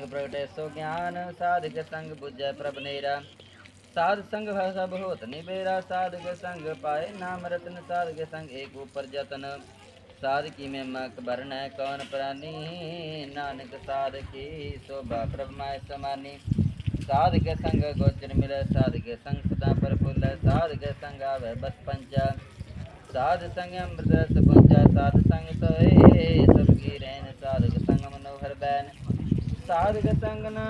ਸੰਗ ਪ੍ਰਗਟੈ ਸੋ ਗਿਆਨ, ਸਾਧਕ ਸੰਗ ਬੁਝੈ ਪ੍ਰਭ ਨੇਰਾ। ਸਾਧ ਸੰਗ ਹੈ ਸਭ ਹੋਤ ਨਿਬੇਰਾ ਸਾਧਕ ਸੰਗ ਪਾਏ ਨਾਮ ਰਤਨ, ਸਾਧਕ ਸੰਗ ਏਕ ਉਪਰ ਜਤਨ ਸਾਧ ਕੀ ਮੈਂ ਮਕ ਬਰਨੈ ਕੌਣ ਪ੍ਰਾਨੀ? ਨਾਨਕ ਸਾਧ ਕੀ ਸੋਭਾ ਪ੍ਰਭ ਮੈਂ ਸਮਾਨੀ। ਸਾਧਕ ਸੰਗ ਗੋਚਰ ਮਿਲੈ, ਸਾਧਕ ਸੰਗ ਸਦਾ ਪਰਫੁੱਲ ਸਾਧਕ ਸੰਗ ਆਵੇ ਬਸ ਪੰਚਾ। ਸਾਧ ਸੰਗ ਅੰਮ੍ਰਿਤ ਰਸ ਪੁੰਚਾ ਸਾਧ ਸੰਗ ਸੋਏ, ਸਭ ਕੀ ਰਹਿਨ ਸਾਧਕ ਸੰਗ ਸਾਧਕ ਸੰਗ ਨਾ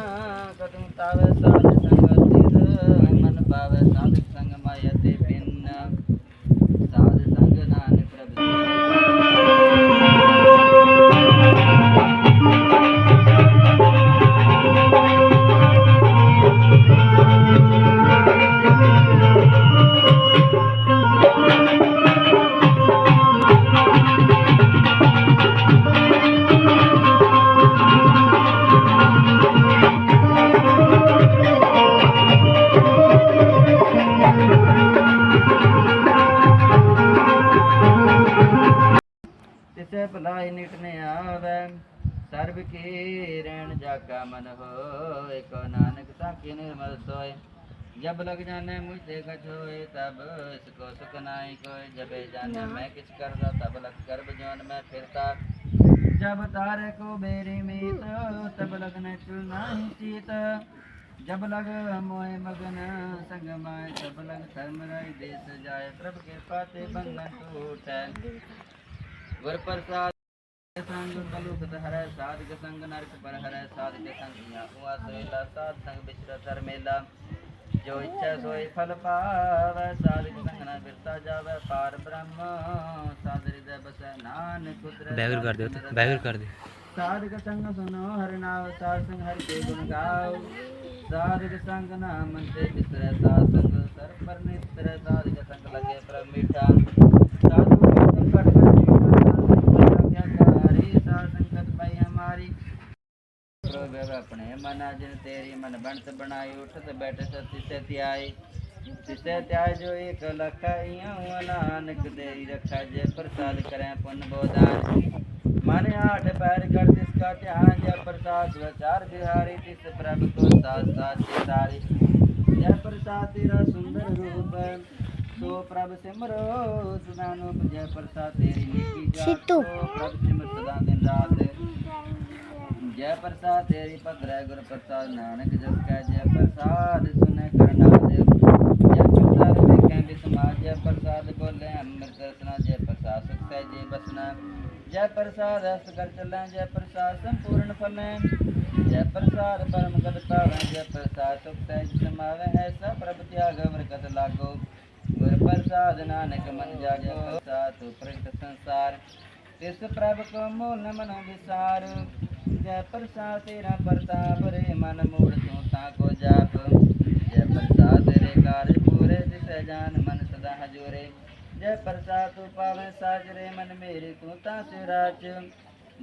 ਕਦਮ ਤਾਵੇ ਸਾਧ ਸੰਗ ਤਿਰ ਮਨ ਤਿਸੈ ਭਲਾਈ ਨਿਟਨੇ ਆਵੈ ਸਰਬ ਕੀ ਰਹਿਣ ਜਾਗਾ ਮਨ ਹੋਏ, ਕੋ ਨਾਨਕ ਸਾਖੀ ਨਿਰਮਲ ਸੋਏ। ਜਬ ਲਗ ਜਾਣੇ ਮੁਝ ਕਛ ਹੋਏ, ਤਬ ਇਸ ਕੋ ਸੁਖ ਨਾਹੀ ਕੋਇ ਜਬੇ ਜਾਣੇ ਮੈਂ ਕਿਛ ਕਰਦਾ, ਤਬ ਲਗ ਗਰਭ ਜੋਨ ਮੈਂ ਫਿਰਤਾ ਜਬ ਤਾਰੇ ਕੋ ਮੇਰੀ ਮੀਤ, ਤਬ ਲਗਨ ਚੁਲ ਨਾਹੀ ਚੀਤ। ਜਬ ਲਗ ਮੋਏ ਮਗਨ ਸੰਗ ਮਾਏ, ਤਬ ਲਗ ਧਰਮ ਰਾਈ ਦੇਸ ਜਾਏ। ਪ੍ਰਭ ਕਿਰਪਾ ਤੇ ਬੰਧਨ ਟੂਟੈ ਗੁਰ ਪ੍ਰਸਾਦ ਸੰਗ ਕਲੁਖਤ ਹਰੈ ਸਾਧਕ ਸੰਗ ਨਰਕ ਪਰ ਹਰੈ ਸਾਧਕ ਸੰਗ ਹੁਆ ਸੋਇਲਾ ਸਾਧ ਸੰਗ ਬਿਚਰ ਧਰ ਮੇਲਾ ਜੋ ਇੱਛਾ ਸੋਈ ਫਲ ਪਾਵੈ ਸਾਧਕ ਸੰਗ ਨਾ ਬਿਰਤਾ ਜਾਵੈ ਪਾਰ ਬ੍ਰਹਮ ਸਾਧ ਹਿਰਦੈ ਬਸੈ ਨਾਨਕ ਕੁਦਰਤ ਬੈਗਰ ਕਰ ਦਿਓ ਤੇ ਬੈਗਰ ਕਰ ਦੇ ਸਾਧਕ ਸੰਗ ਸੁਨੋ ਹਰਿ ਨਾਮ, ਸਾਧ ਸੰਗ, ਹਰਿ ਕੇ ਗੁਣ ਗਾਓ। ਸਾਧਕ ਸੰਗ ਨਾਮ ਤੇ ਬਿਸਰੈ ਸਾਧ ਸੰਗ ਸਰ ਪਰ ਨਿਸਰੈ, ਸਾਧਕ ਸੰਗ ਲਗੇ ਪ੍ਰਭ ਮੀਠਾ ਸਾਧੂ ਸੰਗ ਕਟ ਕਟ ਕਿਆ ਕਾਰੀ ਸਾਧ ਸੰਗਤ ਪਈ ਹਮਾਰੀ ਮਨ ਅਜਨ ਤੇਰੀ ਮਨ ਬਣਤ ਬਣਾਈ ਉਠਤ ਬੈਠ ਸਤੀ ਸੇ ਧਿਆਈ ਤਿਸੈ ਧਿਆਇ ਜੋ ਏਕ ਲਖ ਇਉ ਨਾਨਕ ਦੇਈ ਰਖਾ ਜੇ ਪ੍ਰਸਾਦ ਕਰੈ ਪੁੰਨ ਬੋਦਾਨ ਮਨ ਆਠ ਪੈਰ ਕਰ ਤਿਸ ਕਾ ਧਿਆਨ ਜੈ ਪ੍ਰਸਾਦ ਵਿਚਾਰ ਬਿਹਾਰੀ ਤਿਸ ਪ੍ਰਭ ਕੋ ਸਾਥ ਸਾਥ ਚਿਤਾਰੀ। ਜੈ ਪ੍ਰਸਾਦ ਤੇਰਾ ਸੁੰਦਰ ਰੂਪ ਸੋ ਪ੍ਰਭ ਸਿਮਰੋ ਸਦਾ ਨੂੰ ਜੈ ਪ੍ਰਸਾਦ ਤੇਰੀ ਨੀਕੀ ਜਾਤ ਸੋ ਪ੍ਰਭ ਸਿਮਰ ਸਦਾ ਦਿਨ ਰਾਤ ਜੈ ਪ੍ਰਸਾਦ, ਤੇਰੀ ਭਦਰੈ ਗੁਰ ਪ੍ਰਸਾਦ, ਨਾਨਕ ਜਸ ਕੈ ਜੈ ਪ੍ਰਸਾਦ, ਸੁਨੈ ਕਰਨਾ ਦੇ ਜੈ ਪ੍ਰਸਾਦ ਵੇਖੈ ਬਿ ਸਮਾਜ ਜੈ ਪ੍ਰਸਾਦ ਬੋਲੇ ਅੰਮ੍ਰਿਤ ਰਸਨਾ ਜੈ ਪ੍ਰਸਾਦ ਸੁਖ ਸਹਿ ਜੀ ਬਸਨਾ। ਜੈ ਪ੍ਰਸਾਦ ਅਸ ਕਰ ਚੱਲੈ, ਜੈ ਪ੍ਰਸਾਦ ਸੰਪੂਰਨ ਫਲੈ। ਜੈ ਪ੍ਰਸਾਦ ਪਰਮ ਗਤ ਪਾਵੈ ਜੈ ਪ੍ਰਸਾਦ ਸੁਖ ਸਹਿ ਸਮਾਵੈ ਐਸਾ ਪ੍ਰਭ ਤਿਆਗ ਵਰਕਤ ਲਾਗੋ। ਗੁਰ ਪ੍ਰਸਾਦ ਨਾਨਕ ਮਨ ਜਾਜੈ ਪ੍ਰਸਾਦ ਤੂ ਪ੍ਰਗਟ ਸੰਸਾਰ। ਤਿਸ ਪ੍ਰਭ ਕੋ ਮੂਲ ਨ ਮਨੋ ਵਿਸਾਰ। ਜੈ ਪ੍ਰਸਾਦ ਤੇਰਾ ਪ੍ਰਤਾਪ ਰੇ ਮਨ ਮੂੜ ਤੂੰ ਤਾ ਕੋ ਜਾਪ। ਜੈ ਪ੍ਰਸਾਦ ਤੇਰੇ ਕਾਰਜ ਪੂਰੇ ਦਿਸੈ ਜਾਨ ਮਨ ਸਦਾ ਹਜੂਰੇ। ਜੈ ਪ੍ਰਸਾਦ ਤੂੰ ਪਾਵੈ ਸਾਜਰੇ, ਮਨ ਮੇਰੇ ਤੂੰ ਤਾ ਸਿਰਾਚ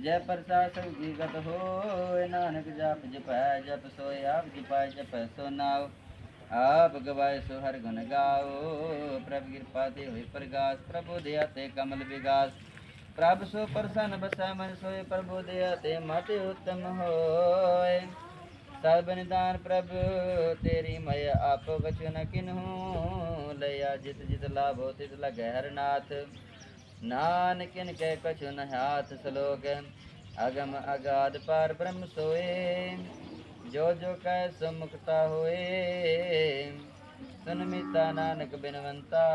ਜੈ ਪ੍ਰਸਾਦ ਸਭ ਜੀਗਤ ਹੋਏ, ਨਾਨਕ ਜਪ ਜਪੈ, ਜਪ ਸੋਇ ਆਪ ਜਪੈ ਜਪੈ ਸੋ ਨਾਉ। ਆਪ ਗਵਾਏ ਸੋ ਹਰ ਗੁਣ ਗਾਓ, ਪ੍ਰਭ ਕਿਰਪਾ ਤੇ ਹੋਏ ਪ੍ਰਗਾਸ, ਪ੍ਰਭੂ ਦਇਆ ਤੇ ਕਮਲ ਵਿਗਾਸ। ਪ੍ਰਭ ਸੋ ਪ੍ਰਸੰਨ ਬਸੈ ਮਨ ਸੋਏ ਪ੍ਰਭੂ ਦਇਆ ਤੇ ਮਤ ਉਤਮ ਹੋਏ। ਸਭ ਨਿਦਾਨ ਪ੍ਰਭ, ਤੇਰੀ ਮਯ ਆਪ ਕਛੁ ਨ ਕਿਨਹੂ ਲਿਆ ਜਿਤ ਜਿਤ ਲਾਭੋ ਤਿਤ ਲਗੈ ਹਰਨਾਥ। ਨਾਨਕਿਨ ਕੈ ਕਛੁ ਨ ਹਾਥ ਸਲੋਕ, ਅਗਮ ਅਗਾਧ ਪਾਰ ਬ੍ਰਹਮ ਸੋਏ। ਜੋ ਜੋ ਕੈ ਸੁਮੁਖਤਾ ਹੋਏ, ਸੁਨਮਿਤਾ ਨਾਨਕ ਬਿਨਵੰਤਾ।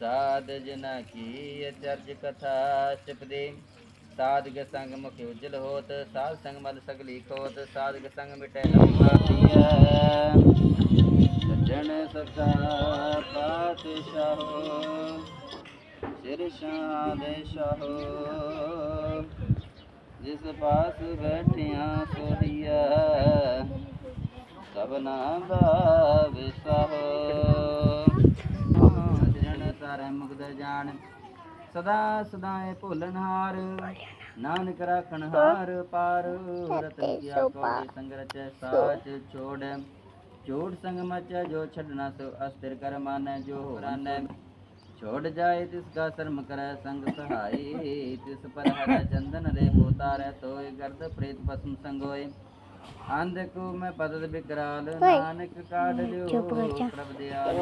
ਸਾਧ ਜਨਾ ਕੀ ਅਚਰਜ ਕਥਾ ਚਪਦੇ ਸਾਧਕ ਸੰਗ ਮੁਖ ਉਜਲ ਹੋਤ, ਸਾਧ ਸੰਗ ਮਲ ਸਗਲੀ ਖੋਤ, ਸਾਧਕ ਸੰਗ ਮਿਟੈ ਲੰਮਾ ਪੀਐ ਸਜਣ ਸਦਾ ਪਾਤਸ਼ਾਹੋ, ਸਿਰ ਸ਼ਾਦੇ ਸ਼ਾਹੋ। ਜਿਸ ਪਾਸ ਬੈਠਿਆ ਸੋਹੀਆ ਸਭਨਾ ਦਾ ਵਿਸਾਹੋ। ਤਾਰੇ ਮੁਕਤ ਜਾਣ। ਸਦਾ ਸਦਾਏ ਭੁੱਲਣ ਹਾਰ ਨਾਨਕ ਰਾਖਣ ਹਾਰ ਪਾਰ। ਰਤਨ ਕੀਆ ਕੋੜੀ ਸੰਗ ਰਚੈ ਸਾਚ ਛੋੜ। ਝੂਠ ਸੰਗ ਮਚੈ ਜੋ ਛੱਡਣਾ ਸੋ ਅਸਥਿਰ ਕਰ ਮਾਨੈ ਜੋ ਰਾਨੈ ਛੋੜ ਜਾਏ ਤਿਸ ਕਾ ਸ਼ਰਮ ਕਰੈ ਸੰਗ ਸਹਾਈ। ਤਿਸ ਪਰ ਹਰੈ ਚੰਦਨ ਰੇ ਪੋਤਾਰੈ ਤੋਏ ਗਰਦ ਪ੍ਰੇਤ ਪਸਮ ਸੰਗੋਏ। ਅੰਧ ਕੋ ਮੈਂ ਪਦਦ ਬਿਕਰਾਲ ਨਾਨਕ ਕਾਢ ਲਿਓ ਪ੍ਰਭ ਦਿਆਲ।